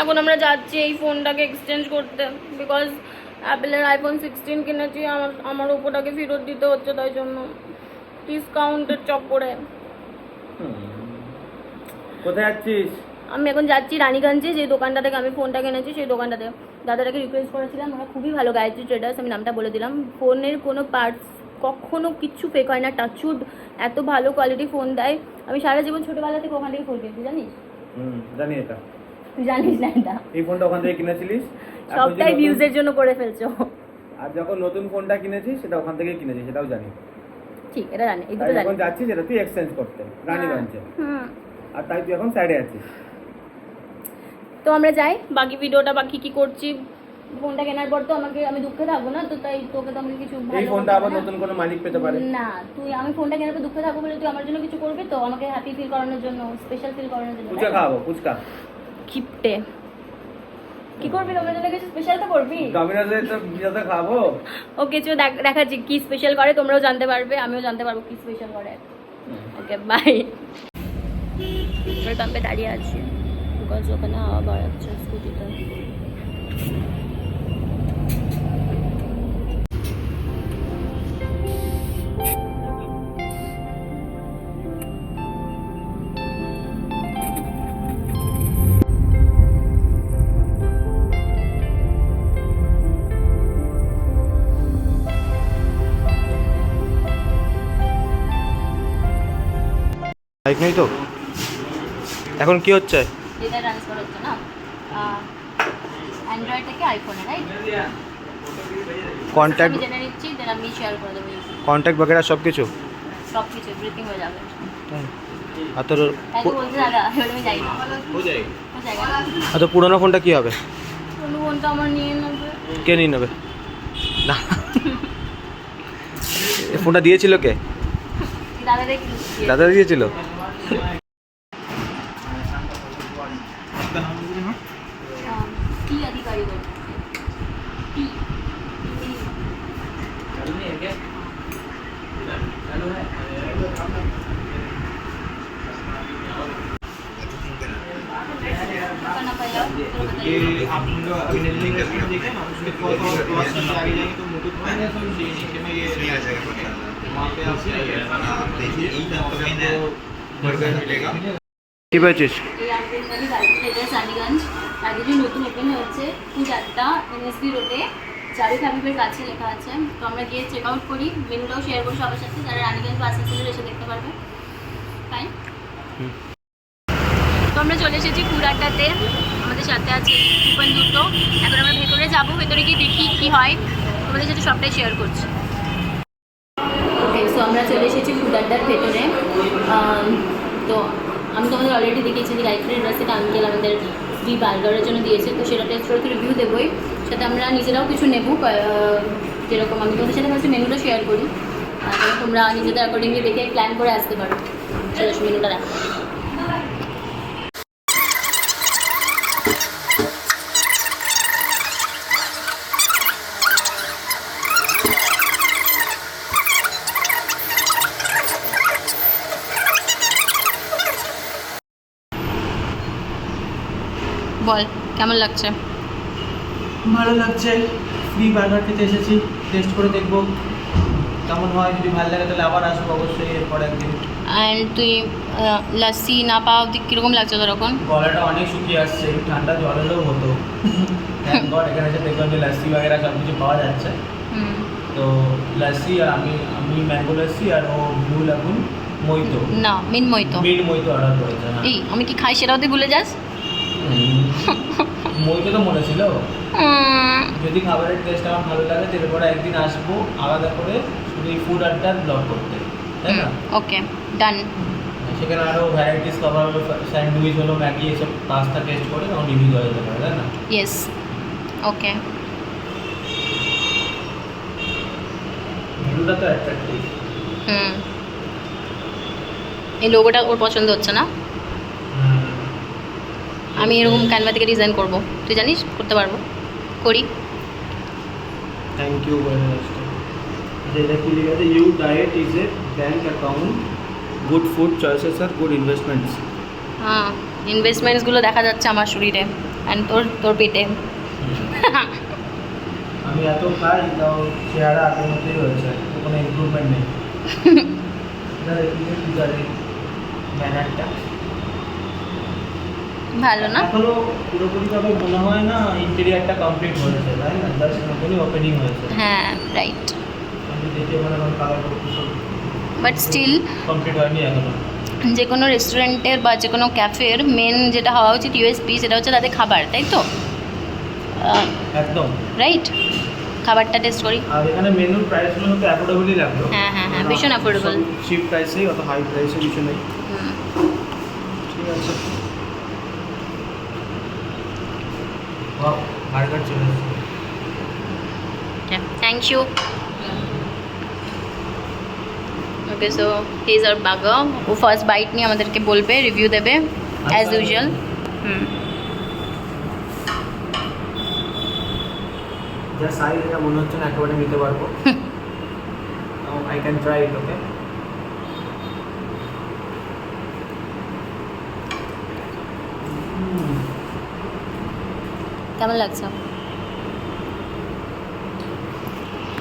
এখন আমরা যাচ্ছি এই ফোনটাকে এক্সচেঞ্জ করতে বিকজ অ্যাপেলের আইফোন সিক্সটিন কিনেছি আমার আমার ওপোটাকে ফেরত দিতে হচ্ছে তাই জন্য ডিসকাউন্টের চক্করে। কোথায় যাচ্ছিস? আমি এখন যাচ্ছি রানীগঞ্জে যে দোকানটা থেকে আমি ফোনটা কিনেছি সেই দোকানটাতে দাদাটাকে রিকোয়েস্ট করেছিলাম ওরা খুবই ভালো গায়ত্রী ট্রেডার্স আমি নামটা বলে দিলাম। ফোনের কোনো পার্টস কখনো কিচ্ছু ফেক হয় না টাচউড এত ভালো কোয়ালিটি ফোন দেয়। আমি সারা জীবন ছোটোবেলা থেকে ওখান থেকে ফোন কিনছি জানিস? জানি এটা। তুই জানিস না এটা। এই ফোনটা ওখান থেকে কিনেছিলিস? সবটাই ভিউজের জন্য করে ফেলছো। আর যখন নতুন ফোনটা কিনেছিস সেটা ওখান থেকে কিনেছিস সেটাও জানি। ঠিক এটা জানি এই দুটো জানি। এখন যাচ্ছিস এটা তুই এক্সচেঞ্জ করতে রানীগঞ্জে হুম। আর তাই তুই এখন সাইডে আছিস। তো আমরা যাই বাকি ভিডিওটা বাকি কি করছি? ফোনটা কেনার পর তো আমাকে আমি দুঃখে থাকব না তো তাই তোকে তো আমাকে কিছু এই ফোনটা আবার নতুন কোনো মালিক পেতে পারে। না তুই আমি ফোনটা কেনার পর দুঃখে থাকব বলে তুই আমার জন্য কিছু করবি? তো আমাকে হ্যাপি ফিল করানোর জন্য স্পেশাল ফিল করানোর জন্য ফুচকা খাওয়াবো ফুচকা। কিপটে। কি করবি তোমার জন্য কিছু স্পেশাল তো করবি? ডমিনোজে তো পিজাতে খাব। ও কিছু দেখ- দেখাচ্ছি কি স্পেশাল করে তোমরাও জানতে পারবে আমিও জানতে পারব কি স্পেশাল করে। ওকে বাই পেট্রোল পাম্পে দাঁড়িয়ে আছি। বিকজ ওখানে হাওয়া বাড়াচ্ছে স্কুটিতে বাইক নেই তো? এখন কি হচ্ছে? যেটা ট্রান্সফার হচ্ছে না? অ্যান্ড্রয়েড থেকে আইফোনে রাইট কন্ট্যাক্ট আমি জেনে নিচ্ছি দেন আমি শেয়ার করে দেবো কন্ট্যাক্ট বাগেরা সব কিছু সব কিছু এভরিথিং হয়ে যাবে। আর তোর আর তোর পুরোনো ফোনটা কি হবে? কোনো ফোনটা আমার নিয়ে নেবে। কে নিয়ে নেবে? না। এই ফোনটা দিয়েছিল কে? দাদা आपका नाम बोलिए मैम टी अधिकारी टी चालू नहीं है क्या चालू है ये आप लोग अभी नज़दीक करके देखें ना उसमें थोड़ा थोड़ा क्रॉस करके आगे जाएँगे तो मोटू थोड़ा ना नीचे में ये नहीं आ जाएगा वहाँ पे आप देखिए কি পেয়েছিস রানীগঞ্জ আগে নতুন ওপেন হয়েছে পূজারটা এনএসবি রোডে জাভেদ হাবিবের কাছে লেখা আছে তো আমরা গিয়ে চেক আউট করি মেনুটাও শেয়ার করি সবার সাথে যারা রানীগঞ্জ বাস এসে দেখতে পারবে তাই তো আমরা চলে এসেছি কুড়াটাতে আমাদের সাথে আছে কুপন দুটো এখন আমরা ভেতরে যাব ভেতরে গিয়ে দেখি কি হয় তোমাদের সাথে সবটাই শেয়ার করছি ওকে সো আমরা চলে এসেছি কুড়াটার ভেতরে তো আমি তোমাদের অলরেডি দেখিয়েছি যে গাইফ্রেন্ড রাস্তাটা আঙ্কেল আমাদের ফ্রি বার্গারের জন্য দিয়েছে, তো সেটা টেস্ট করে রিভিউ দেবোই। সাথে আমরা নিজেরাও কিছু নেব যেরকম আমি তোমাদের সাথে ফার্স্টে মেনুটা শেয়ার করি। তোমরা নিজেদের অ্যাকর্ডিংলি দেখে প্ল্যান করে আসতে পারো। চলো মেনুটা দেখো বল কেমন লাগছে? ভালো লাগছে। ফ্রি বার্গার খেতে এসেছি টেস্ট করে দেখব কেমন হয়। যদি ভালো লাগে তাহলে আবার আসব অবশ্যই এরপর একদিন। অ্যান্ড তুই লাস্সি না পাওয়া অব্দি কীরকম লাগছে তোর এখন? গলাটা অনেক শুকিয়ে আসছে একটু ঠান্ডা জল হলেও হতো এখানে এসে দেখলাম যে লাস্সি বাগেরা সব কিছু পাওয়া যাচ্ছে। তো লাস্সি আর আমি আমি ম্যাঙ্গো লাস্সি আর ও ব্লু লাগুন মইতো। না মিনময় তো মিড মইতো অর্ডার করেছে হ্যাঁ। এই আমি কি খাই সেটাও তুই ভুলে যাস? হুম। তো মনে ছিল যদি খাবারের টেস্ট আমার ভালো লাগে তারপরে একদিন আসব আলাদা করে শুধু ফুড আড্ডার ব্লগ করতে। তাই না? ওকে ডান সেখানে আরও ভ্যারাইটিস খাবার হলো স্যান্ডউইচ হলো ম্যাগি এসব পাস্তা টেস্ট করে তখন রিভিউ দেওয়া যেতে পারে তাই না? ইয়েস ওকে মেনুটা তো অ্যাট্রাক্টিভ হুম। এই লোগোটা ওর পছন্দ হচ্ছে না? আমি এরকম ক্যানভা থেকে ডিজাইন করব। তুই জানিস? করতে পারব। করি। Thank you you diet is a bank account good food choices R good investments হ্যাঁ ইনভেস্টমেন্টসগুলো দেখা যাচ্ছে আমার শরীরে অ্যান্ড তোর তোর পেটে। আমি এত খাই তাও চেহারা আগের মতোই রয়েছে কোনো ইমপ্রুভমেন্ট নেই। এটা দেখি যে পূজারের ব্যানারটা ভালো না? এখনও পুরোপুরিভাবে মনে হয় না ইন্টেরিয়ারটা কমপ্লিট হয়েছে তাই না? জাস্ট নতুনই ওপেনিং হয়েছে। হ্যাঁ রাইট মনে বাট স্টিল কমপ্লিট হয়নি এখনও। যে কোনো রেস্টুরেন্টের বা যে কোনো ক্যাফের মেন যেটা হওয়া উচিত ইউএসপি সেটা হচ্ছে তাদের খাবার তাই তো? একদম। রাইট খাবারটা টেস্ট করি। আর এখানে মেনুর প্রাইসগুলো হতে অ্যাফোর্ডেবলই লাগল। হ্যাঁ, হ্যাঁ, হ্যাঁ, ভীষণ অ্যাফোর্ডেবল চিপ প্রাইসেই অত হাই প্রাইসে কিছু নেই। ঠিক আছে। বার্গার চলে এসেছে thank you okay so his আর বাগা ও ফার্স্ট বাইট নিয়ে আমাদেরকে বলবে রিভিউ দেবে অ্যাজ ইউজুয়াল হুম যা সাইজ এটা মনে হচ্ছে না একেবারে নিতে পারব I can try it okay কেমন লাগছে?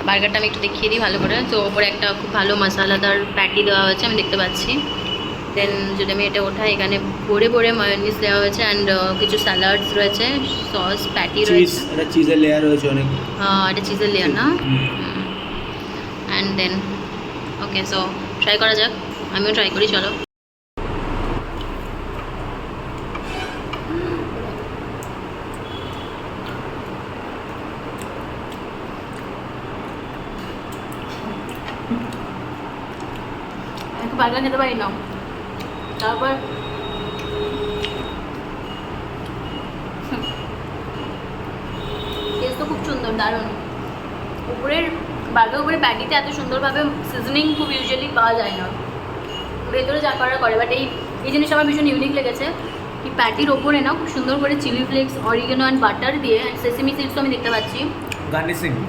বার্গারটা আমি একটু দেখিয়ে দিই ভালো করে। তো ওপরে একটা খুব ভালো মশলাদার প্যাটি দেওয়া হয়েছে আমি দেখতে পাচ্ছি। দেন যদি আমি এটা ওঠাই এখানে ভরে ভরে মায়োনিজ দেওয়া হয়েছে অ্যান্ড কিছু স্যালাডস রয়েছে সস প্যাটি রয়েছে। এটা চিজের লেয়ার রয়েছে অনেক। আহ, এটা চিজের লেয়ার না? And then okay so try করা যাক। আমিও ট্রাই করি চলো। একটু খেতে পারি না তারপর টেস্ট তো খুব সুন্দর দারুণ। উপরের বার্গার উপরে প্যাটিতে এত সুন্দরভাবে সিজনিং খুব ইউজুয়ালি পাওয়া যায় না। ভেতরে যা করার করে বাট এই এই জিনিসটা আমার ভীষণ ইউনিক লেগেছে। এই প্যাটির ওপরে না খুব সুন্দর করে chilli flakes oregano and butter দিয়ে অ্যান্ড সেসিমি সিডসও আমি দেখতে পাচ্ছি।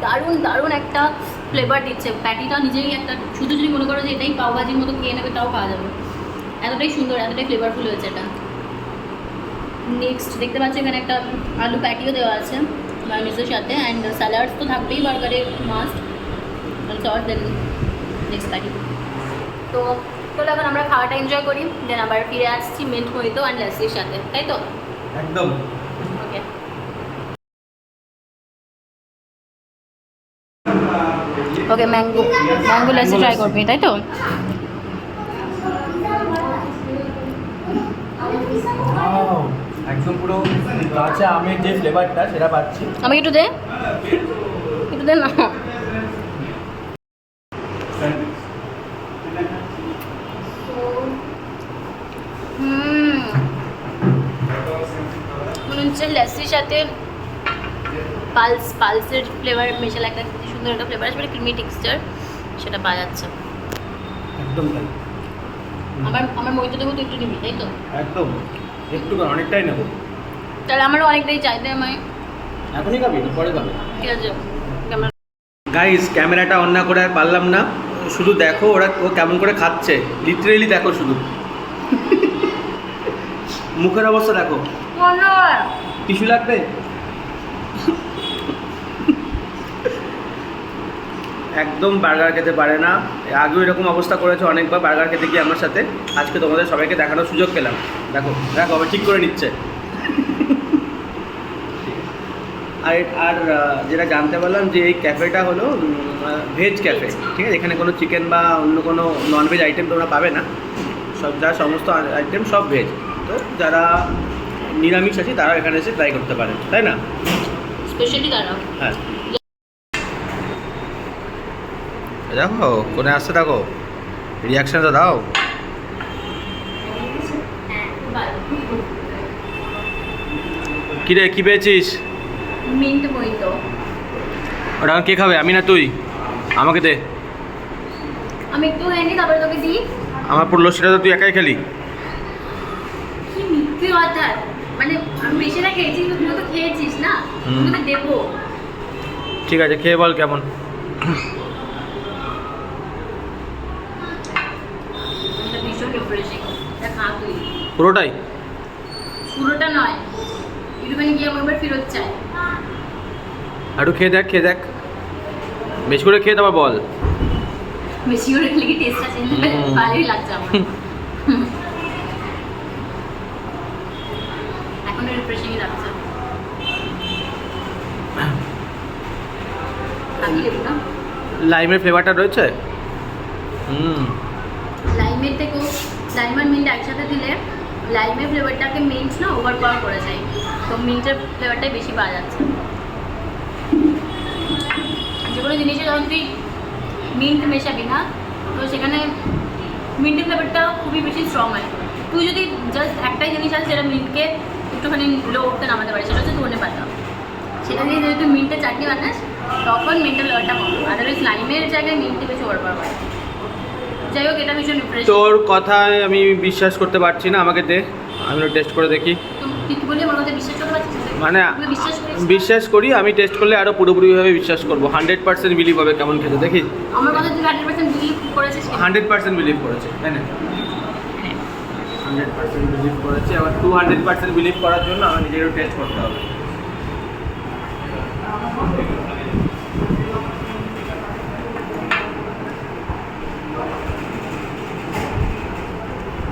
দারুণ দারুণ একটা ফ্লেভার দিচ্ছে। প্যাটিটা নিজেই একটা, শুধু যদি মনে করো যে এটাই পাওভাজির মতো খেয়ে নেবে, তাও খাওয়া যাবে। এতটাই সুন্দর, এতটাই ফ্লেভারফুল হয়েছে এটা। নেক্সট দেখতে পাচ্ছি এখানে একটা আলু প্যাটিও দেওয়া আছে মায়োনিজের সাথে অ্যান্ড স্যালাডস তো থাকবেই বার্গারে must sauce then next patty তো, চলো এখন আমরা খাওয়াটা এনজয় করি দেন আবার ফিরে আসছি মিন্ট মহিতো অ্যান্ড লাসির সাথে, তাই তো? একদম। Okay mango mango lassi try করবি তাই তো? একদম পুরো কাঁচা আমের যে ফ্লেভারটা সেটা পাচ্ছি। আমাকে একটু দে। একটু দে না। হুম। মনে হচ্ছে লাসির সাথে পালস পালসের ফ্লেভার মেশালে একটা সুন্দর একটা ফ্লেভার আসবে ক্রিমি টেক্সচার সেটা পাওয়া যাচ্ছে একদম তাই। আমার আমার মইতে দেবো তো একটু নিবি তাই তো? একদম। একটু না, অনেকটাই নেব। তাহলে আমারও অনেকটাই চাইতে আমি এখনই খাবি না পরে খাবি। ঠিক আছে। গাইস ক্যামেরাটা অন না করে আর পারলাম না। শুধু দেখো ওরা ও কেমন করে খাচ্ছে। লিটারেলি দেখো শুধু। মুখের অবস্থা দেখো। টিস্যু লাগবে? একদম বার্গার খেতে পারে না। আগেও এরকম অবস্থা করেছে অনেকবার বার্গার খেতে গিয়ে আমার সাথে। আজকে তোমাদের সবাইকে দেখানোর সুযোগ পেলাম। দেখো দেখো আবার ঠিক করে নিচ্ছে। আর আর যেটা জানতে পারলাম যে এই ক্যাফেটা হলো ভেজ ক্যাফে ঠিক আছে? এখানে কোনো চিকেন বা অন্য কোনো ননভেজ আইটেম তোমরা পাবে না। সব যা সমস্ত আইটেম সব ভেজ তো যারা নিরামিষ আছে তারা এখানে এসে ট্রাই করতে পারে তাই না? স্পেশালি দাঁড়াও হ্যাঁ। দেখো কোনে আসছে দেখো? রিয়াকশনটা দাও। কী রে কী পেয়েছিস? মিন্ট মইতো ওটা কে খাবে? আমি না তুই? আমাকে দে। আমি একটু খাইনি তারপরে তোকে দিই। আমার পুরো লস্যিটা তো তুই একাই খেলি। কি মিথ্যে কথা। মানে আমি বেশি না খেয়েছি তুই তো খেয়েছিস না। তোকে দেবো। ঠিক আছে খেয়ে বল কেমন। এটা খা তুই পুরোটাই? পুরোটা নয়। একটুখানি গিয়ে আমার ফেরত চাই একটু খেয়ে দেখ খেয়ে দেখ। বেশি করে খেয়ে তারপর বল। বেশি করে খেলে কি টেস্ট আছে? ভালোই লাগছে আমার। এখনও রিফ্রেশিং লাগছে। দেবো লাইমের ফ্লেভারটা রয়েছে? হুম। লাইম মিন্ট একসাথে দিলে লাইমের ফ্লেভারটাকে মিন্ট না ওভার পাওয়ার করে যায়। তো মিন্টের ফ্লেভারটাই বেশি পাওয়া যাচ্ছে। যে কোনো জিনিসে যখন তুই মিন্ট মেশাবি না, তো সেখানে মিন্টের ফ্লেভারটা খুবই বেশি স্ট্রং হয়। তুই যদি জাস্ট একটাই জিনিস আছে যেটা মিন্টকে একটুখানি লো উঠতে নামাতে পারে সেটা হচ্ছে ধনে পাতা। সেটা দিয়ে যদি তুই মিন্টের চাটনি বানাস, তখন মিন্টের ফ্লেভারটা কম। আদারওয়াইজ লাইমের জায়গায় মিন্টে বেশি ওভার পাওয়ার হয়। যাই হোক এটা ভীষণ রিফ্রেশ তোর কথায় আমি বিশ্বাস করতে পারছি না আমাকে দে আমি টেস্ট করে দেখি? মানে বিশ্বাস করি আমি টেস্ট করলে আরও পুরোপুরিভাবে বিশ্বাস করব। হান্ড্রেড পার্সেন্ট বিলিভ হবে কেমন খেতে দেখি? হান্ড্রেড পার্সেন্ট বিলিভ করেছে তাই না? হান্ড্রেড পার্সেন্ট বিলিভ করেছে আবার টু হান্ড্রেড পার্সেন্ট বিলিভ করার জন্য আমার নিজেরও টেস্ট করতে হবে।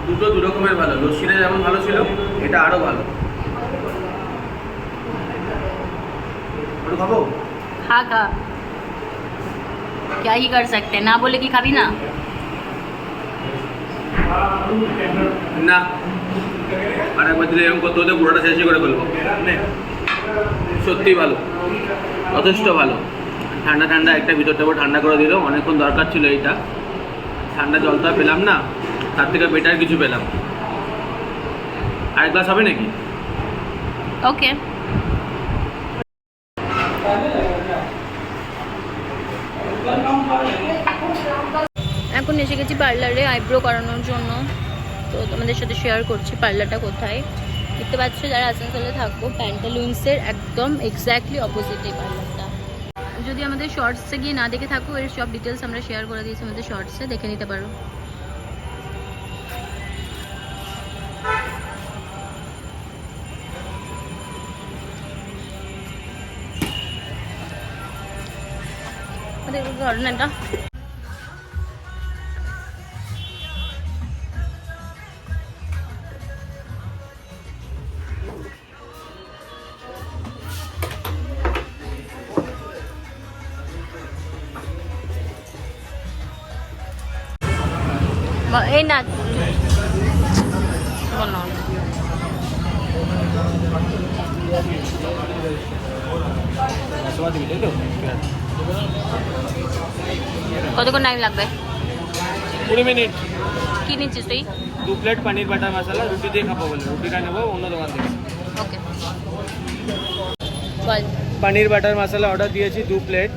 দুটো দু রকমের ভালো লস্যিটা যেমন ভালো ছিল এটা আরও ভালো একটু খাবো খা খা क्या ही कर सकते हैं ना बोले कि खाबी ना না আর একবার দিলে এরকম করতে হতে পুরোটা শেষই করে ফেলবো নে। সত্যি ভালো যথেষ্ট ভালো ঠান্ডা ঠান্ডা একটা ভিতরটা পুরো ঠান্ডা করে দিল অনেকক্ষণ দরকার ছিল এইটা ঠান্ডা জলটা পেলাম না তার থেকে বেটার কিছু পেলাম। আরেক গ্লাস হবে নাকি? ওকে এখন এসে গেছি পার্লারে আইব্রো করানোর জন্য। তো তোমাদের সাথে শেয়ার করছি পার্লারটা কোথায়। দেখতে পাচ্ছ যারা আসানসোলে থাকব প্যান্টালুন্সের একদম এক্স্যাক্টলি অপোজিট পার্লারটা যদি আমাদের শর্টসে গিয়ে না দেখে থাকো, এর সব ডিটেলস আমরা শেয়ার করে দিয়েছি আমাদের শর্টসে দেখে নিতে পারো। আমাদের ঘটনাটা কতক্ষণ টাইম লাগবে কুড়ি মিনিট কি নিচ্ছিস তুই দু প্লেট পনির বাটার মশলা রুটি দিয়ে খাব বলে রুটিটা নেব অন্য দোকান থেকে ওকে বল পনির বাটার মশলা অর্ডার দিয়েছি দু প্লেট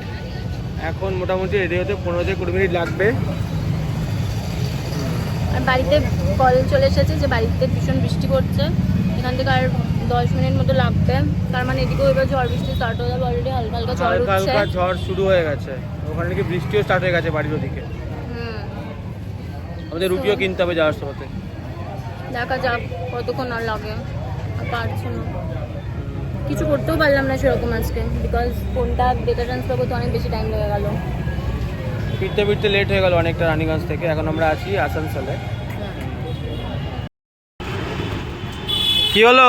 এখন মোটামুটি রেডি হতে পনেরো থেকে কুড়ি মিনিট লাগবে। আর বাড়িতে কল চলে এসেছে যে বাড়িতে ভীষণ বৃষ্টি পড়ছে। এখান থেকে আর দশ মিনিট মতো লাগবে। তার মানে এদিকেও এবার ঝড় বৃষ্টি স্টার্ট হয়ে যাবে অলরেডি হালকা হালকা ঝড় হালকা ঝড় শুরু হয়ে গেছে। ওখানে নাকি বৃষ্টিও স্টার্ট হয়ে গেছে বাড়ির ওদিকে। হুম। আমাদের রুটিও কিনতে হবে যাওয়ার সময়। দেখা যাক কতক্ষণ আর লাগে। পারছি না। কিছু করতেও পারলাম না সেরকম আজকে। বিকজ ফোনটা ডেটা ট্রান্সফার করতে অনেক বেশি টাইম লেগে গেল। ফিরতে ফিরতে লেট হয়ে গেল অনেকটা রানীগঞ্জ থেকে। এখন আমরা আছি আসানসোলে। কি হলো?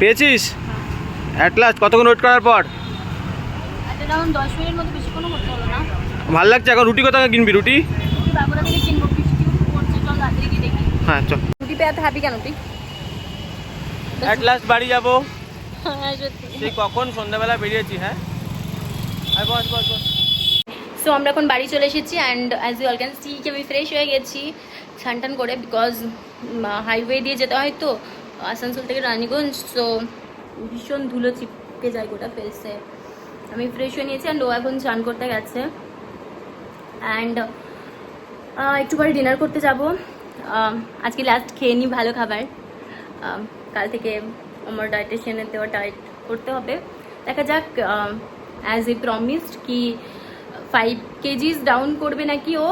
পেয়েছিস? অ্যাট লাস্ট কতক্ষণ ওয়েট করার পর? রাউন্ড দশ মিনিট মতো বেশিক্ষণও করতে হলো না। ভালো লাগছে এখন? রুটি কোথায় কিনবি? রুটি? বাঁকুড়া থেকে কিনবো বৃষ্টি পড়ছে চল রাত্রে গিয়ে দেখি। হ্যাঁ চল। রুটি পেয়ে এত হ্যাপি কেন তুই? অ্যাট লাস্ট বাড়ি যাব। হ্যাঁ সেই কখন সন্ধ্যাবেলা বেরিয়েছি হ্যাঁ? আর বস বস বস। সো আমরা এখন বাড়ি চলে এসেছি and as you all can see আমি ফ্রেশ হয়ে গেছি। ছান টান করে বিকজ হাইওয়ে দিয়ে যেতে হয় তো আসানসোল থেকে রানীগঞ্জ সো ভীষণ ধুলো চিপকে যায় গোটা ফেসে আমি ফ্রেশ হয়ে নিয়েছি অ্যান্ড ও এখন চান করতে গেছে। অ্যান্ড একটু পরে ডিনার করতে যাব। আজকে লাস্ট খেয়ে নিই ভালো খাবার। কাল থেকে আমার ডায়েটিশিয়ানের দেওয়া ডায়েট করতে হবে। দেখা যাক অ্যাজ এ প্রমিসড কি ফাইভ কেজিস ডাউন করবে নাকি ও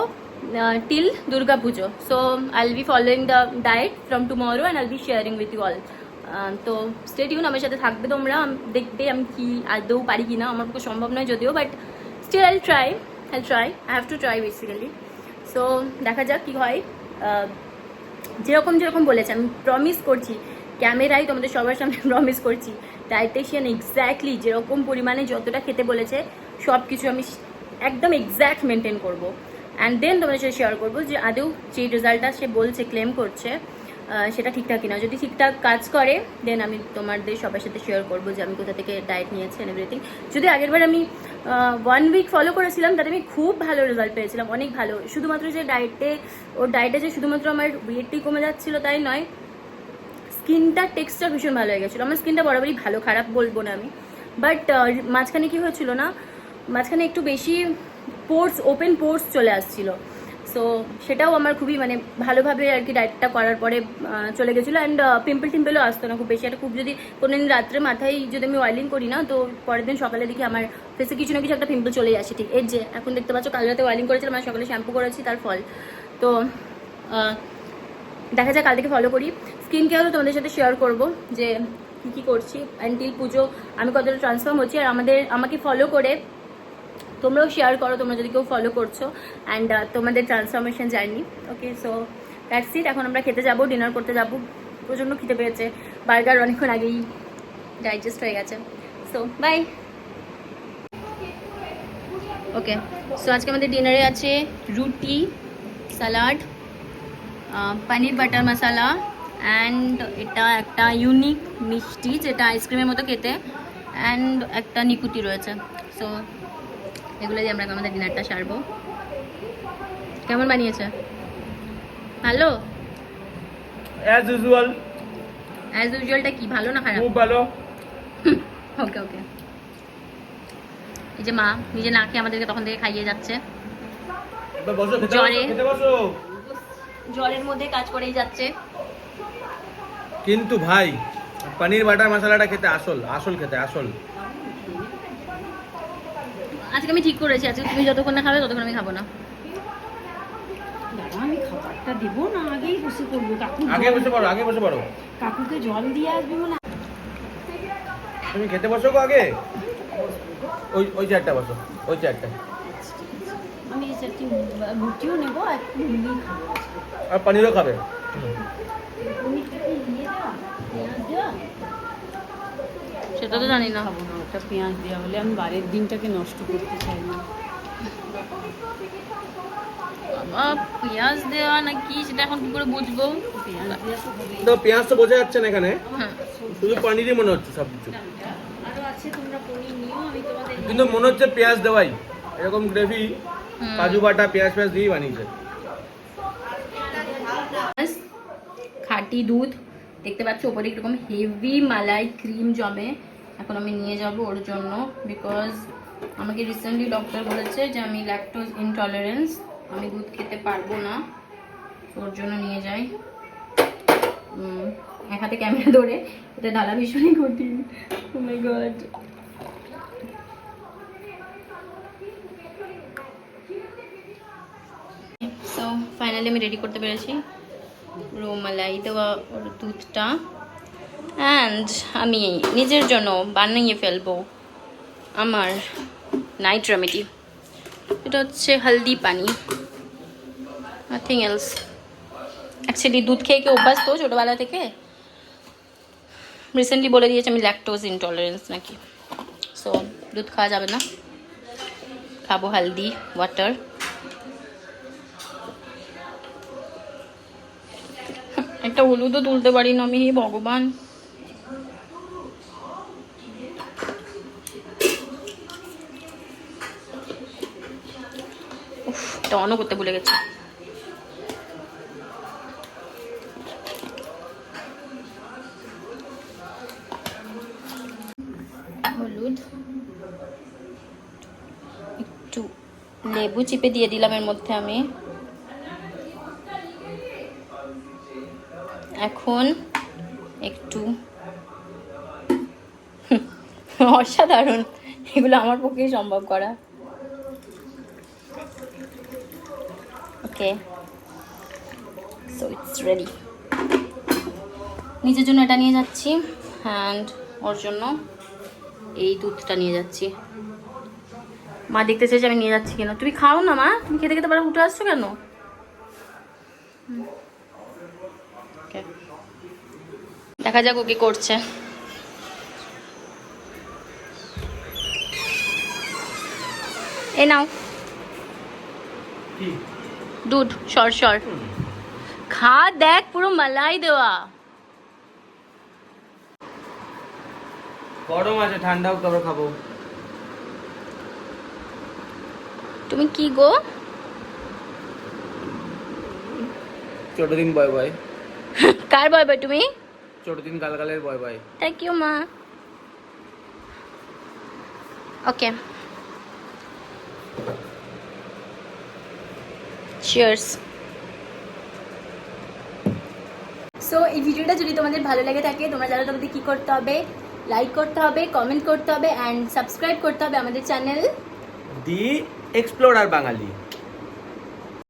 till Durga Pujo so I be following the diet from tomorrow and I'll be sharing with you all তো স্টেডিউন আমার সাথে থাকবে তোমরা। দেখবে আমি কি আদৌ পারি কি না আমার পক্ষে সম্ভব নয় যদিও but still I try I try I have to try basically so দেখা যাক কী হয়। যেরকম যেরকম বলেছে, আমি প্রমিস করছি ক্যামেরাই তোমাদের সবার সামনে প্রমিস করছি ডায়েটিশিয়ান এক্স্যাক্টলি যেরকম পরিমাণে যতটা খেতে বলেছে সব কিছু আমি একদম এক্স্যাক্ট মেনটেন করব। অ্যান্ড দেন তোমাদের সাথে শেয়ার করব যে আদৌ যে রেজাল্টটা সে বলছে ক্লেম করছে সেটা ঠিকঠাক কিনা। যদি ঠিকঠাক কাজ করে দেন আমি তোমাদের সবার সাথে শেয়ার করব যে আমি কোথা থেকে ডায়েট নিয়েছি এভরিথিং যদি আগেরবার আমি ওয়ান উইক ফলো করেছিলাম, তাতে আমি খুব ভালো রেজাল্ট পেয়েছিলাম, অনেক ভালো। শুধুমাত্র যে ডায়েটে ওর ডায়েটে যে শুধুমাত্র আমার ওয়েটটি কমে যাচ্ছিল তাই নয় স্কিনটার টেক্সচার ভীষণ ভালো হয়ে গেছিল। আমার স্কিনটা বরাবরই ভালো, খারাপ বলব না আমি। বাট মাঝখানে কি হয়েছিল না, মাঝখানে একটু বেশি পোর্স ওপেন পোর্স চলে আসছিল। সো সেটাও আমার খুবই মানে ভালোভাবে আর কি ডায়েটটা করার পরে চলে গেছিল অ্যান্ড পিম্পল টিম্পলও আসতো না খুব বেশি। একটা খুব যদি কোনো দিন রাত্রে মাথায় যদি আমি অয়েলিং করি না, তো পরের দিন সকালে দেখি আমার ফেসে কিছু না কিছু একটা পিম্পল চলেই আসে। ঠিক এর যে, এখন দেখতে পাচ্ছ কাল রাতে অয়েলিং করেছিলাম, আর সকালে শ্যাম্পু করেছি, তার ফল। তো দেখা যাক কাল থেকে ফলো করি স্কিন কেয়ারও তোমাদের সাথে শেয়ার করব, যে কী কী করছি। অ্যান্টিল পুজো, আমি কতটা ট্রান্সফর্ম হচ্ছি, আর আমাদের, আমাকে ফলো করে তোমরাও শেয়ার করো, তোমরা যদি কেউ ফলো করছ অ্যান্ড তোমাদের transformation journey okay so that's it এখন আমরা খেতে যাব ডিনার করতে যাব। প্রচণ্ড খেতে পেয়েছে। বার্গার অনেকক্ষণ আগেই ডাইজেস্ট হয়ে গেছে। সো বাই ওকে সো আজকে আমাদের ডিনারে আছে রুটি salad paneer butter masala and এটা একটা ইউনিক মিষ্টি, যেটা আইসক্রিমের মতো খেতে অ্যান্ড একটা নিকুতি রয়েছে। সো এগুলো দিয়ে আমরা আমাদের ডিনারটা সারবো। কেমন বানিয়েছে? ভালো? অ্যাজ ইউজুয়াল অ্যাজ ইউজুয়ালটা কি ভালো না খারাপ? খুব ভালো। ওকে ওকে এই যে মা নিজে না খেয়ে আমাদেরকে তখন থেকে খাইয়ে যাচ্ছে। জ্বরে। মধ্যে কাজ করেই যাচ্ছে। কিন্তু ভাই পনির বাটার মশলাটা খেতে আসল আসল খেতে আসল। আজকে আমি ঠিক করেছি আজকে তুমি যতক্ষণ না খাবে ততক্ষণ আমি খাব না। দাদা আমি খাবারটা দেবো না আগেই বসে করব কাকু আগে বসে পড়ো আগে বসে পড়ো। কাকুকে জল দিয়ে আসবি না। তুমি খেতে বসো গো আগে। ওই ওই চেয়ারটা বসো ওই চেয়ারটা আমি এই চারটি রুটিও নেব আর মুড়ি খাব। আর পনিরও খাবে পনিরটাকে ইয়ে দেওয়া পেঁয়াজ দেওয়া সেটা তো জানি না। খাব না ওটা পেঁয়াজ দেওয়া হলে আমি বারের দিনটাকে নষ্ট করতে চাই না। পেঁয়াজ দেওয়া না কি সেটা এখন কি করে বুঝব? তো পেঁয়াজ তো বোঝা যাচ্ছে না এখানে। হ্যাঁ। শুধু পনিরই মনে হচ্ছে সব কিছু কিন্তু মনে হচ্ছে পেঁয়াজ দেওয়াই। এরকম গ্রেভি। কাজু বাটা পেঁয়াজ পেঁয়াজ দিয়েই বানিয়েছে। খাঁটি দুধ। দেখতে পাচ্ছ ওপরে এরকম হেভি মালাই ক্রিম জমে। এখন আমি নিয়ে যাব ওর জন্য বিকজ আমাকে রিসেন্টলি ডক্টর বলেছে যে আমি ল্যাকটোজ ইনটলারেন্স আমি দুধ খেতে পারব না। ওর জন্য নিয়ে যাই। এক হাতে ক্যামেরা ধরে, এটা ঢালা ভীষণই কঠিন। Oh ফাইনালি আমি রেডি করতে পেরেছি। রোমালাই দেওয়া ওর দুধটা। অ্যান্ড আমি নিজের জন্য বানিয়ে ফেলব আমার নাইট রেমেডি এটা হচ্ছে হলদি পানি। নাথিং এলস অ্যাকচুয়ালি দুধ খেয়ে কি অভ্যাস তো ছোটোবেলা থেকে? রিসেন্টলি বলে দিয়েছে আমি ল্যাকটোজ ইনটলারেন্স নাকি। সো দুধ খাওয়া যাবে না। খাব হলদি ওয়াটার একটা হলুদও তুলতে পারি না আমি, হে ভগবান। এটা অনও করতে ভুলে গেছি। হলুদ। একটু লেবু চিপে দিয়ে দিলাম এর মধ্যে আমি। এখন একটু অসাধারণ। এগুলো আমার পক্ষেই সম্ভব করা। ওকে। সো ইটস রেডি নিজের জন্য এটা নিয়ে যাচ্ছি। অ্যান্ড ওর জন্য। এই দুধটা নিয়ে যাচ্ছি। মা দেখতে চাইছে আমি নিয়ে যাচ্ছি কেন? তুমি খাও না, মা? তুমি খেতে খেতে পারো উঠে আসছো কেন? দেখা যাক ও কি করছে। এই নাও। দুধ সর সর। খা দেখ পুরো মালাই দেওয়া। গরম আছে ঠান্ডা হোক তারপর খাব। তুমি কি গো? ছোট দিন বয় বয়। কার বয় বয় তুমি? ছোট দিন গালগালের বয় বয়। থ্যাংক ইউ মা। ওকে চিয়ার্স সো এই ভিডিওটা যদি তোমাদের ভালো লেগে থাকে তোমরা জানো তোমাদের কী করতে হবে? লাইক করতে হবে কমেন্ট করতে হবে অ্যান্ড সাবস্ক্রাইব করতে হবে আমাদের চ্যানেল দি এক্সপ্লোরার বাঙালি